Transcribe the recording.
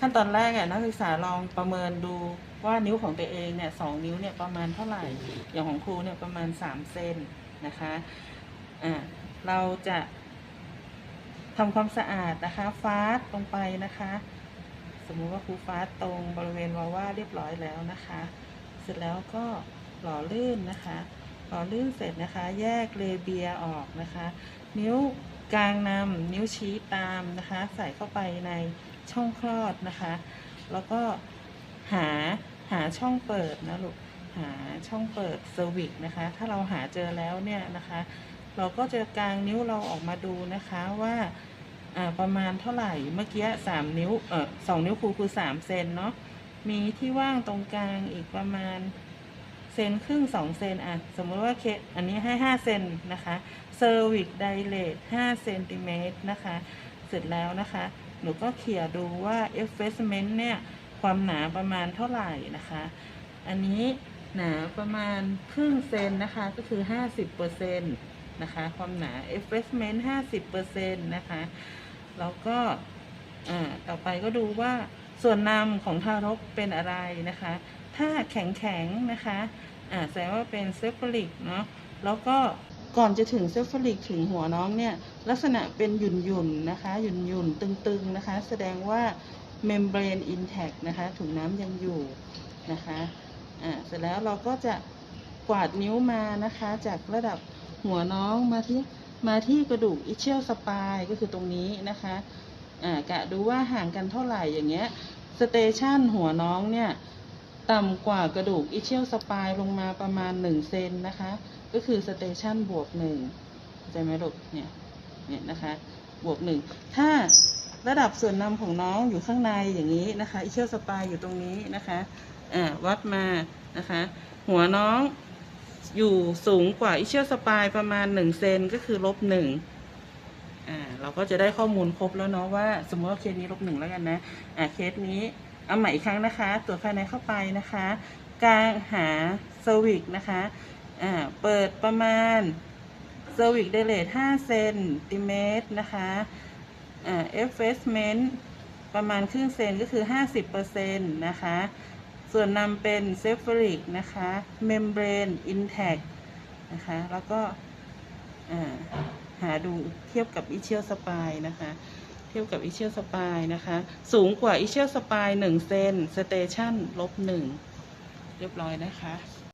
ขั้นตอนแรกอะนักศึกษาลองประเมินดูว่านิ้วของตัวเองเนี่ยสองนิ้วเนี่ยประมาณเท่าไหร่ อย่างของครูเนี่ยประมาณ3เซนนะคะอ่าเราจะทำความสะอาดนะคะฟาสลงไปนะคะ สมมุติว่าครูฟาสตรงบริเวณวาว่าเรียบร้อยแล้วนะคะ เสร็จแล้วก็หล่อลื่นนะคะหล่อลื่นเสร็จนะคะ แยกเลเบียออกนะคะ นิ้วกลางนำนิ้วชี้ตามนะคะ ใส่เข้าไปใน ช่องคลอดนะคะ แล้วก็หาหาช่องเปิดนะลูกหาช่องเปิดเซอร์วิกนะคะ ถ้าเราหาเจอแล้วเนี่ยนะคะ เราก็จะกางนิ้วเราออกมาดูนะคะว่าประมาณเท่าไหร่เมื่อกี้สามนิ้วเออสองนิ้วครูคือสามเซนเนาะมีที่ว่างตรงกลางอีกประมาณเซนครึ่งสองเซนอะสมมติว่าเคอันนี้ให้ห้าเซนนะคะเซอร์วิกไดเลตห้าเซนติเมตรนะคะ เสร็จแล้วนะคะ หนูก็เขี่ยดูว่าเอฟเฟสเมนต์เนี่ยความหนาประมาณเท่าไหร่นะคะ อันนี้หนาประมาณครึ่งเซนนะคะก็คือ 50%นะคะความหนา effacement 50%นะคะแล้วก็อ่าต่อไปก็ดูว่าส่วนนำของทารกเป็นอะไรนะคะ ถ้าแข็งแข็งนะคะอ่าแสดงว่าเป็นเซฟลิกเนาะแล้วก็ก่อนจะถึงเซฟลิกถึงหัวน้องเนี่ย ลักษณะเป็นหยุ่นหยุ่นนะคะหยุ่นหยุ่นตึงๆนะคะ แสดงว่า membrane intact นะคะถุงน้ำยังอยู่นะคะอ่าเสร็จแล้วเราก็จะกวาดนิ้วมานะคะ จากระดับหัวน้องมาที่มาที่กระดูก ischial spine ก็คือตรงนี้นะคะอ่ากะดูว่าห่างกันเท่าไหร่อย่างเงี้ยสเตชันหัวน้องเนี่ยต่ำกว่ากระดูก ischial spine ลงมาประมาณ1เซนนะคะ ก็คือสเตชันบวกหนึ่งเข้าใจไหมลูกเนี่ย เนี่ยนะคะบวกหนึ่งถ้าระดับส่วนนำของน้องอยู่ข้างในอย่างนี้นะคะอิเชียลสปายอยู่ตรงนี้นะคะอ่าวัดมานะคะหัวน้องอยู่สูงกว่าอิเชียลสปายประมาณ1เซนก็คือลบหนึ่งอ่าเราก็จะได้ข้อมูลครบแล้วเนาะว่า สมมติว่าเคสนี้ลบหนึ่งแล้วกันนะอ่าเคสนี้เอาใหม่อีกครั้งนะคะ ตรวจภายในเข้าไปนะคะการหาเซอร์วิกนะคะอ่าเปิดประมาณ ซอร์วิกเดเลต5เซนติเมตรนะคะอ่า effacement ประมาณครึ่งเซนก็คือ 50%นะคะ ส่วนนำเป็น cephalic นะคะ membrane intact นะคะ แล้วก็หาดูเทียบกับ ischial spine นะคะ เทียบกับ ischial spine นะคะ สูงกว่า ischial spine 1เซน station ลบ1เรียบร้อยนะคะ